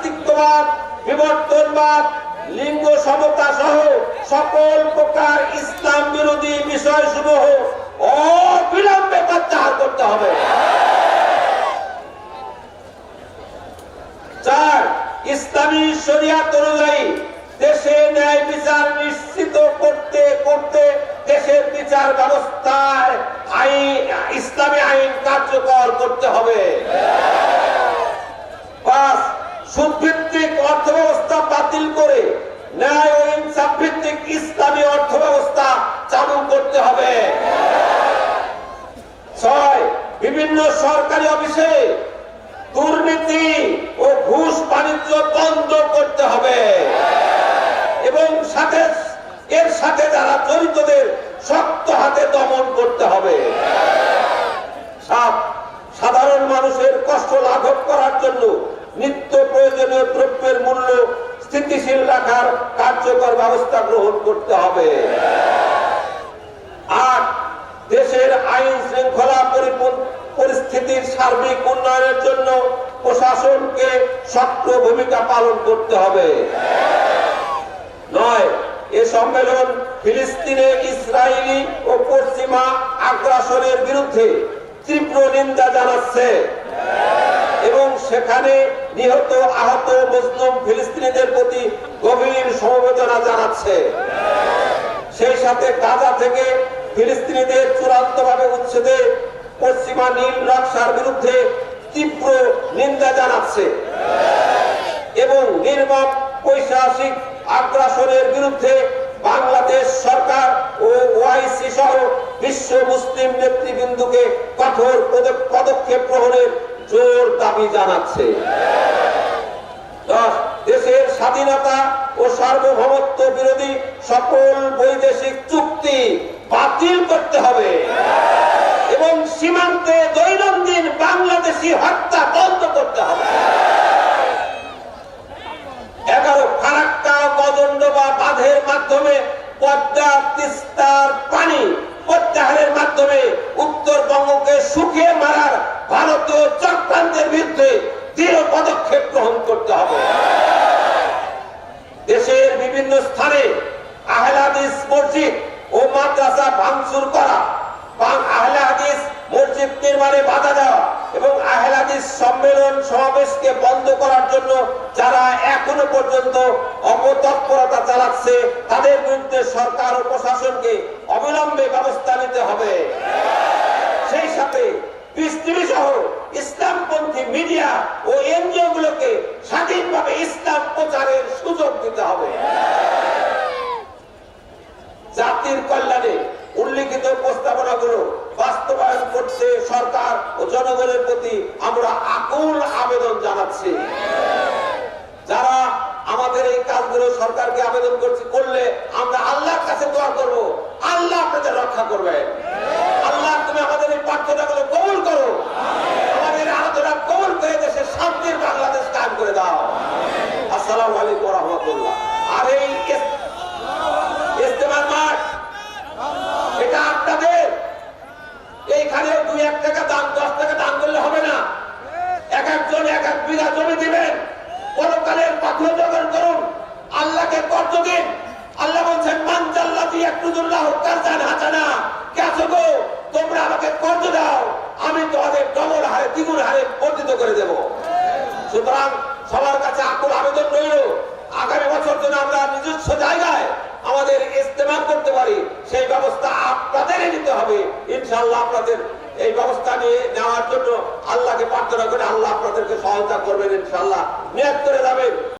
নাস্তিকবাদ বিবর্তনবাদ, লিঙ্গ সমতা সহ সকল প্রকার ইসলাম বিরোধী বিষয় সমূহ অবিলম্বে প্রত্যাহার করতে হবে। চার, ইসলামী শরিয়াত অনুযায়ী দেশে ন্যায় বিচার নিশ্চিত করতে করতে দেশের বিচার ব্যবস্থায় আইন, ইসলামী আইন কার্যকর করতে হবে পাঁচ সুদভিত্তিক অর্থ ব্যবস্থা বাতিল করে ন্যায় ও ইনসাফ ভিত্তিক ইসলামী অর্থ ব্যবস্থা চালু করতে হবে ছয় বিভিন্ন সরকারি অফিসে দুর্নীতি ও ঘুষ বাণিজ্য বন্ধ করতে হবে। এবং সাথে এর সাথে যারা জড়িতদের শক্ত হাতে দমন করতে হবে। সাধারণ মানুষের কষ্ট লাঘব করার জন্য নিত্য প্রয়োজনীয় দ্রব্যের মূল্য স্থিতিশীল রাখার কার্যকর ব্যবস্থা গ্রহণ করতে হবে। আট, দেশের আইন শৃঙ্খলা পরিপূর্ণ পরিস্থিতির সার্বিক উন্নয়নের জন্য প্রশাসনকে সক্রিয় ভূমিকা পালন করতে হবে। নয়, এ সম্মেলন ফিলিস্তিনে ইসরায়েলি ও পশ্চিমা আগ্রাসনের বিরুদ্ধে তীব্র নিন্দা জানাচ্ছে এবং সেখানে নিহত আহত মুসলিম ফিলিস্তিনিদের প্রতি গভীর সমবেদনা জানাচ্ছে। সেই সাথে গাজা থেকে ফিলিস্তিনিদের চূড়ান্ত ভাবে উচ্ছেদে পশ্চিমা নীল নকশার বিরুদ্ধে তীব্র নিন্দা জানাচ্ছে। এবং নির্মম পৈশাসিক আগ্রাসনের বিরুদ্ধে বাংলাদেশ সরকার ও ওআইসি সহ বিশ্ব মুসলিম নেতৃবৃন্দকে কঠোর পদক্ষেপ গ্রহণের জোর দাবি জানাচ্ছে। দেশের স্বাধীনতা ও সার্বভৌমত্ব বিরোধী সকল বৈদেশিক চুক্তি বাতিল করতে হবে। সীমান্তে দৈনন্দিন বাংলাদেশি হত্যা সম্মেলন সমাবেশকে বন্ধ করার জন্য যারা এখনও পর্যন্ত অপতৎপরতা চালাচ্ছে, তাদের বিরুদ্ধে সরকার ও প্রশাসনকে অবিলম্বে ব্যবস্থা নিতে হবে। সেই সাথে জাতির কল্যাণে উল্লিখিত প্রস্তাবনাগুলো বাস্তবায়ন করতে সরকার ও জনগণের প্রতি আমরা আকুল আবেদন জানাচ্ছি। যারা আমাদের এই কাজগুলো সরকারকে আবেদন করছি, করলে আমরা আল্লাহর কাছে দোয়া করব। আল্লাহ আপনাদের রক্ষা করবেন। মানজাল্লাহি কারজান হাসানা কে আছো গো? তোমরা আমাকে কর্জ দাও। আমি তোমাদের ডবল হারে, দ্বিগুণ হারে বর্ধিত করে দেব। সুতরাং সবার কাছে আকুল আবেদন রইল, আগামী বছর যেন আমরা নিজস্ব জায়গায় আমাদের ইস্তেমাল করতে পারি, সেই ব্যবস্থা আপনাদেরই নিতে হবে। ইনশাআল্লাহ আপনাদের এই ব্যবস্থা নিয়ে নেওয়ার জন্য আল্লাহকে প্রার্থনা করে আল্লাহ আপনাদেরকে সহায়তা করবেন, ইনশাআল্লাহ। নিয়ত করে যাবেন।